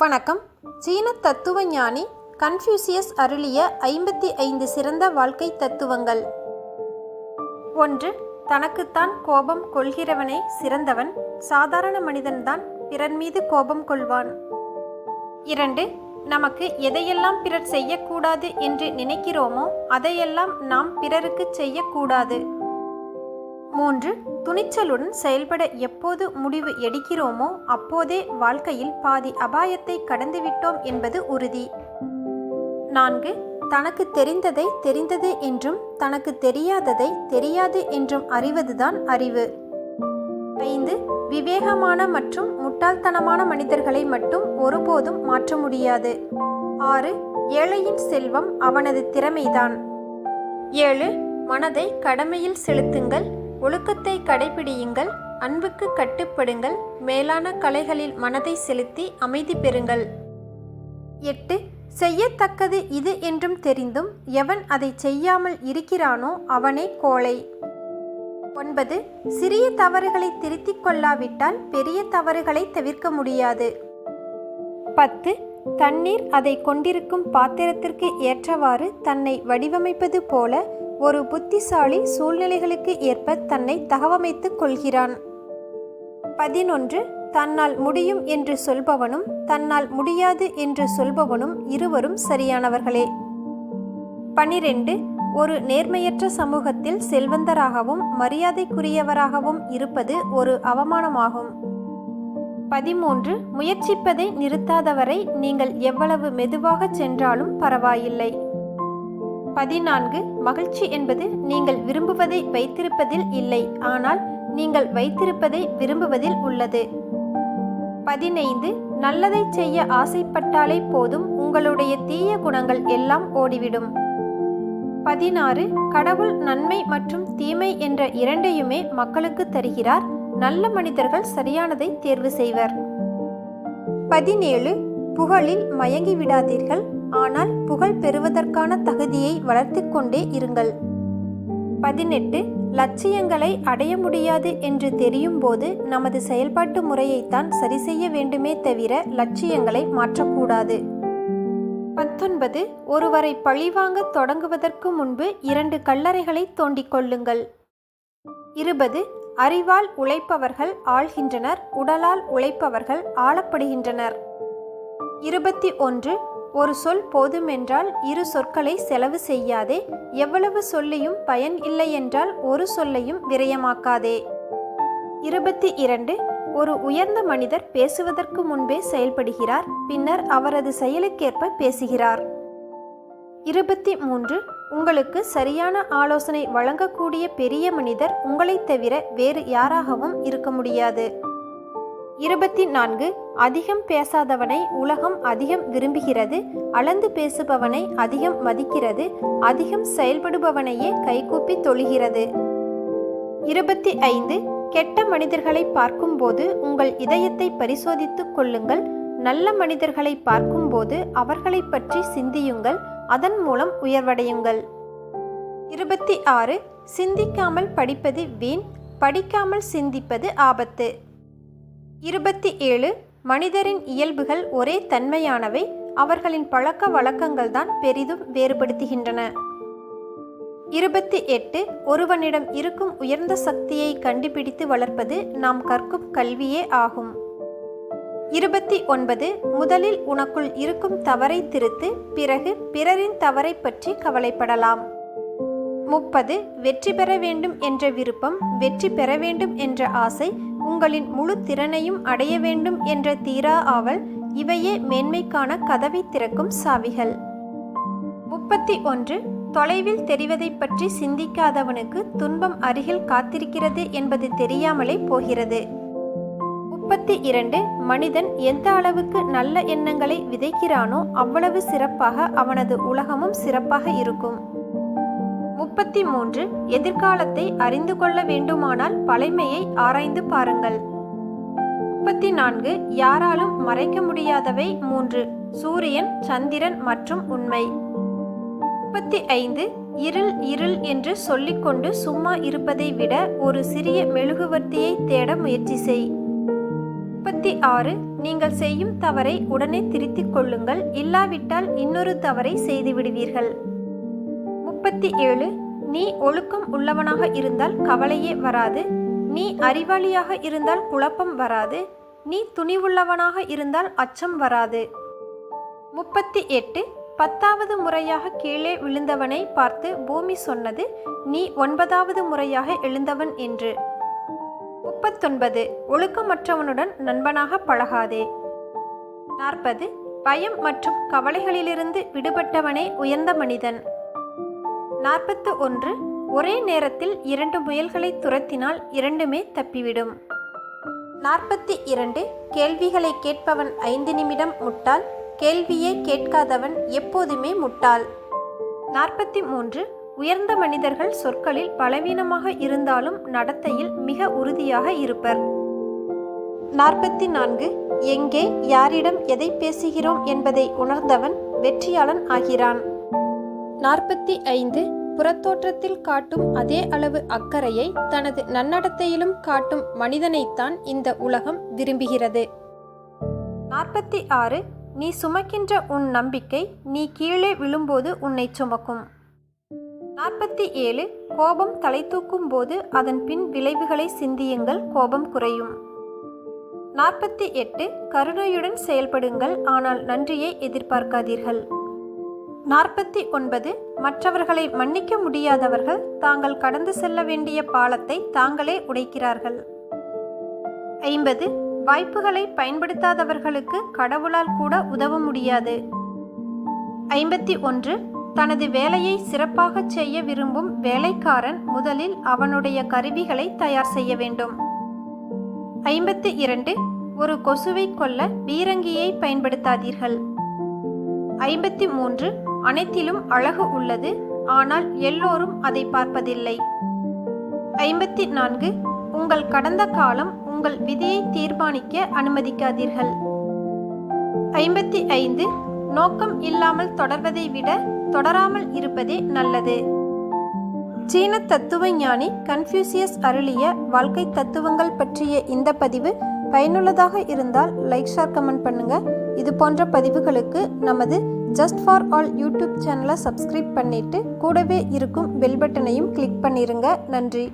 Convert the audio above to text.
வணக்கம். சீன தத்துவ ஞானி கன்ஃபியூசியஸ் அருளிய ஐம்பத்தி ஐந்து சிறந்த வாழ்க்கை தத்துவங்கள். ஒன்று தனக்குத்தான் கோபம் கொள்கிறவனே சிறந்தவன் சாதாரண மனிதன்தான் பிறர் மீது கோபம் கொள்வான். இரண்டு நமக்கு எதையெல்லாம் பிறர் செய்யக்கூடாது என்று நினைக்கிறோமோ அதையெல்லாம் நாம் பிறருக்கு செய்யக்கூடாது. மூன்று துணிச்சலுடன் செயல்பட எப்போது முடிவு எடுக்கிறோமோ அப்போதே வாழ்க்கையில் பாதி அபாயத்தை கடந்துவிட்டோம் என்பது உறுதி. நான்கு தனக்கு தெரிந்ததை தெரிந்தது என்றும் தனக்கு தெரியாததை தெரியாது என்றும் அறிவதுதான் அறிவு. ஐந்து விவேகமான மற்றும் முட்டாள்தனமான மனிதர்களை மட்டும் ஒருபோதும் மாற்ற முடியாது. ஆறு ஏழையின் செல்வம் அவனது திறமைதான். ஏழு மனதை கடமையில் செலுத்துங்கள். ஒழுக்கத்தை கடைபிடியுங்கள் அன்புக்கு கட்டுப்படுங்கள் மேலான கலைகளில் மனதை செலுத்தி அமைதி பெறுங்கள். எட்டு செய்யத்தக்கது இது என்றும் தெரிந்தும் எவன் அதை செய்யாமல் இருக்கிறானோ அவனே கோழை. ஒன்பது சிறிய தவறுகளை திருத்திக் கொள்ளாவிட்டால் பெரிய தவறுகளை தவிர்க்க முடியாது. பத்து தண்ணீர் அதை கொண்டிருக்கும் பாத்திரத்திற்கு ஏற்றவாறு தன்னை வடிவமைப்பது போல ஒரு புத்திசாலி சூழ்நிலைகளுக்கு ஏற்ப தன்னை தகவமைத்துக் கொள்கிறான். பதினொன்று தன்னால் முடியும் என்று சொல்பவனும் தன்னால் முடியாது என்று சொல்பவனும் இருவரும் சரியானவர்களே. பனிரெண்டு ஒரு நேர்மையற்ற சமூகத்தில் செல்வந்தராகவும் மரியாதைக்குரியவராகவும் இருப்பது ஒரு அவமானமாகும். பதிமூன்று முயற்சிப்பதை நிறுத்தாதவரை நீங்கள் எவ்வளவு மெதுவாக சென்றாலும் பரவாயில்லை. பதினான்கு மகிழ்ச்சி என்பது நீங்கள் விரும்புவதை வைத்திருப்பதில் இல்லை ஆனால் நீங்கள் வைத்திருப்பதை விரும்புவதில் உள்ளது. பதினைந்து நல்லதை செய்ய ஆசைப்பட்டாலே போதும் உங்களுடைய தீய குணங்கள் எல்லாம் ஓடிவிடும். பதினாறு கடவுள் நன்மை மற்றும் தீமை என்ற இரண்டையுமே மக்களுக்கு தருகிறார் நல்ல மனிதர்கள் சரியானதை தேர்வு செய்வர். பதினேழு புகழில் மயங்கி விடாதீர்கள் ஆனால் புகழ் பெறுவதற்கான தகுதியை வளர்த்து கொண்டே இருங்கள். பதினெட்டு. லட்சியங்களை அடைய முடியாது என்று தெரியும் போது நமது செயல்பாட்டு முறையைத்தான் சரி செய்ய வேண்டுமே தவிர லட்சியங்களை மாற்றக்கூடாது. பத்தொன்பது. ஒருவரை பழிவாங்க தொடங்குவதற்கு முன்பு இரண்டு கல்லறைகளை தோண்டிக் கொள்ளுங்கள். இருபது. அறிவால் உழைப்பவர்கள் ஆள்கின்றனர் உடலால் உழைப்பவர்கள் ஆளப்படுகின்றனர். இருபத்தி ஒன்று. ஒரு சொல் போதுமென்றால் இரு சொற்களை செலவு செய்யாதே. எவ்வளவு சொல்லியும் பயன் இல்லை என்றால் ஒரு சொல்லையும் விரயமாக்காதே. இருபத்தி இரண்டு ஒரு உயர்ந்த மனிதர் பேசுவதற்கு முன்பே செயல்படுகிறார் பின்னர் அவரது செயலுக்கேற்ப பேசுகிறார். இருபத்தி மூன்று உங்களுக்கு சரியான ஆலோசனை வழங்கக்கூடிய பெரிய மனிதர் உங்களைத் தவிர வேறு யாராகவும் இருக்க முடியாது. இருபத்தி நான்கு அதிகம் பேசாதவனை உலகம் அதிகம் விரும்புகிறது அளந்து பேசுபவனை அதிகம் மதிக்கிறது அதிகம் செயல்படுபவனையே கைகூப்பி தொழுகிறது. இருபத்தி ஐந்து கெட்ட மனிதர்களை பார்க்கும்போது உங்கள் இதயத்தை பரிசோதித்துக் கொள்ளுங்கள். நல்ல மனிதர்களை பார்க்கும்போது அவர்களை பற்றி சிந்தியுங்கள் அதன் மூலம் உயர்வடையுங்கள். இருபத்தி ஆறு சிந்திக்காமல் படிப்பது வீண் படிக்காமல் சிந்திப்பது ஆபத்து. இருபத்தி ஏழு மனிதரின் இயல்புகள் ஒரே தன்மையானவை அவர்களின் பழக்க வழக்கங்கள்தான் பெரிதும் வேறுபடுத்துகின்றன. இருபத்தி எட்டு ஒருவனிடம் இருக்கும் உயர்ந்த சக்தியை கண்டுபிடித்து வளர்ப்பது நாம் கற்கும் கல்வியே ஆகும். இருபத்தி ஒன்பது முதலில் உனக்குள் இருக்கும் தவறை திருத்து பிறகு பிறரின் தவறை பற்றி கவலைப்படலாம். முப்பது வெற்றி பெற வேண்டும் என்ற விருப்பம் வெற்றி பெற வேண்டும் என்ற ஆசை உங்களின் முழு திறனையும் அடைய வேண்டும் என்ற தீரா ஆவல் இவையே மேன்மைக்கான கதவை திறக்கும் சாவிகள். முப்பத்தி ஒன்று தொலைவில் தெரிவதை பற்றி சிந்திக்காதவனுக்கு துன்பம் அருகில் காத்திருக்கிறது என்பது தெரியாமலே போகிறது. முப்பத்தி இரண்டு மனிதன் எந்த அளவுக்கு நல்ல எண்ணங்களை விதைக்கிறானோ அவ்வளவு சிறப்பாக அவனது உலகமும் சிறப்பாக இருக்கும். முப்பத்தி மூன்று எதிர்காலத்தை அறிந்து கொள்ள வேண்டுமானால் பழைமையை ஆராய்ந்து பாருங்கள். முப்பத்தி நான்கு யாராலும் மறைக்க முடியாதவை மூன்று சூரியன் சந்திரன் மற்றும் உண்மை. முப்பத்தி ஐந்து இருள் இருள் என்று சொல்லிக்கொண்டு சும்மா இருப்பதை விட ஒரு சிறிய மெழுகுவர்த்தியை தேட முயற்சி செய். முப்பத்தி ஆறு நீங்கள் செய்யும் தவறை உடனே திருத்திக் கொள்ளுங்கள் இல்லாவிட்டால் இன்னொரு தவறை செய்து விடுவீர்கள் முப்பத்தி ஏழு நீ ஒழுக்கம் உள்ளவனாக இருந்தால் கவலையே வராது. நீ அறிவாளியாக இருந்தால் குழப்பம் வராது. நீ துணிவுள்ளவனாக இருந்தால் அச்சம் வராது. முப்பத்தி எட்டு பத்தாவது முறையாக கீழே விழுந்தவனை பார்த்து பூமி சொன்னது நீ ஒன்பதாவது முறையாக எழுந்தவன் என்று. முப்பத்தொன்பது ஒழுக்கமற்றவனுடன் நண்பனாக பழகாதே. நாற்பது பயம் மற்றும் கவலைகளிலிருந்து விடுபட்டவனே உயர்ந்த மனிதன். நாற்பத்து ஒன்று ஒரே நேரத்தில் இரண்டு முயல்களை துரத்தினால் இரண்டுமே தப்பிவிடும். நாற்பத்தி இரண்டு கேள்விகளை கேட்பவன் ஐந்து நிமிடம் முட்டாள் கேள்வியே கேட்காதவன் எப்போதுமே முட்டாள். நாற்பத்தி மூன்று உயர்ந்த மனிதர்கள் சொற்களில் பலவீனமாக இருந்தாலும் நடத்தையில் மிக உறுதியாக இருப்பர். நாற்பத்தி நான்கு எங்கே யாரிடம் எதை பேசுகிறோம் என்பதை உணர்ந்தவன் வெற்றியாளன் ஆகிறான். நாற்பத்தி ஐந்து புறத்தோற்றத்தில் காட்டும் அதே அளவு அக்கறையை தனது நன்னடத்தையிலும் காட்டும் மனிதனைத்தான் இந்த உலகம் விரும்புகிறது. நாற்பத்தி ஆறு நீ சுமக்கின்ற உன் நம்பிக்கை நீ கீழே விழும்போது உன்னை சுமக்கும். நாற்பத்தி ஏழு கோபம் தலை தூக்கும் போது அதன் பின் விளைவுகளை சிந்தியுங்கள் கோபம் குறையும். நாற்பத்தி எட்டு கருணையுடன் செயல்படுங்கள் ஆனால் நன்றியை எதிர்பார்க்காதீர்கள். நாற்பத்தி ஒன்பது மற்றவர்களை மன்னிக்க முடியாதவர்கள் தாங்கள் கடந்து செல்ல வேண்டிய பாலத்தை தாங்களே உடைக்கிறார்கள். ஐம்பது வாய்ப்புகளை பயன்படுத்தாதவர்களுக்கு கடவுளால் கூட உதவ முடியாது. ஐம்பத்தி ஒன்று தனது வேலையை சிறப்பாகச் செய்ய விரும்பும் வேலைக்காரன் முதலில் அவனுடைய கருவிகளை தயார் செய்ய வேண்டும். ஐம்பத்தி இரண்டு ஒரு கொசுவை கொல்ல பீரங்கியை பயன்படுத்தாதீர்கள். ஐம்பத்தி மூன்று அனைத்திலும் அழகு உள்ளது ஆனால் எல்லோரும் அதை பார்ப்பதில்லை. ஐம்பத்தி நான்கு உங்கள் கடந்த காலம் உங்கள் விதியை தீர்மானிக்க அனுமதிக்காதீர்கள். ஐம்பத்தி ஐந்து நோக்கம் இல்லாமல் தொடர்வதை விட தொடராமல் இருப்பதே நல்லது. சீன தத்துவ ஞானி கன்ஃபியூசியஸ் அருளிய வாழ்க்கை தத்துவங்கள் பற்றிய இந்த பதிவு பயனுள்ளதாக இருந்தால் லைக் ஷேர் கமெண்ட் பண்ணுங்க. இது போன்ற பதிவுகளுக்கு நமது ஜஸ்ட் ஃபார் ஆல் யூடியூப் சேனலை சப்ஸ்கிரைப் பண்ணிவிட்டு கூடவே இருக்கும் பெல் பட்டனையும் கிளிக் பண்ணிடுங்க நன்றி.